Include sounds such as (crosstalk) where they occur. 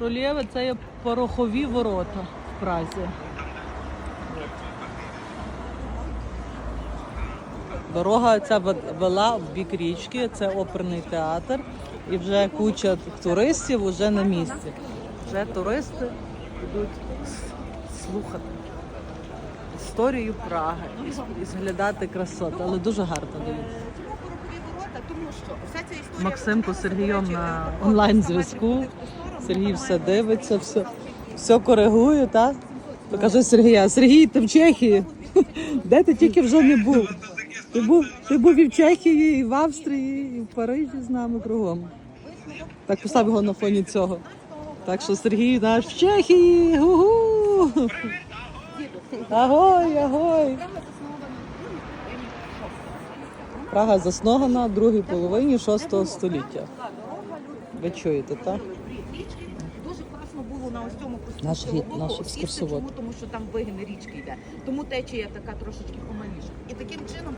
Рольєве це є порохові ворота в Празі. Дорога ця вела в бік річки, це оперний театр. І вже куча туристів вже на місці. Вже туристи йдуть слухати історію Праги і зглядати красоти, але дуже гарно історія... Максимко з Сергієм на онлайн-зв'язку. Сергій все дивиться, все, все коригує, так? Покажи Сергія. Сергій, ти в Чехії? (laughs) Де ти тільки вже не був? Ти був, ти був і в Чехії, і в Австрії, і в Парижі з нами кругом. Так постав його на фоні цього. Так що Сергій наш в Чехії. Гу-гу! Агой, агой! Прага заснована в другій половині 6 століття. Ви чуєте, так? Дуже класно було на ось цьому Наш гід, наш екскурсовод. Чому? Тому що там вигин річки йде. Тому течія така трошечки поманіша. І таким чином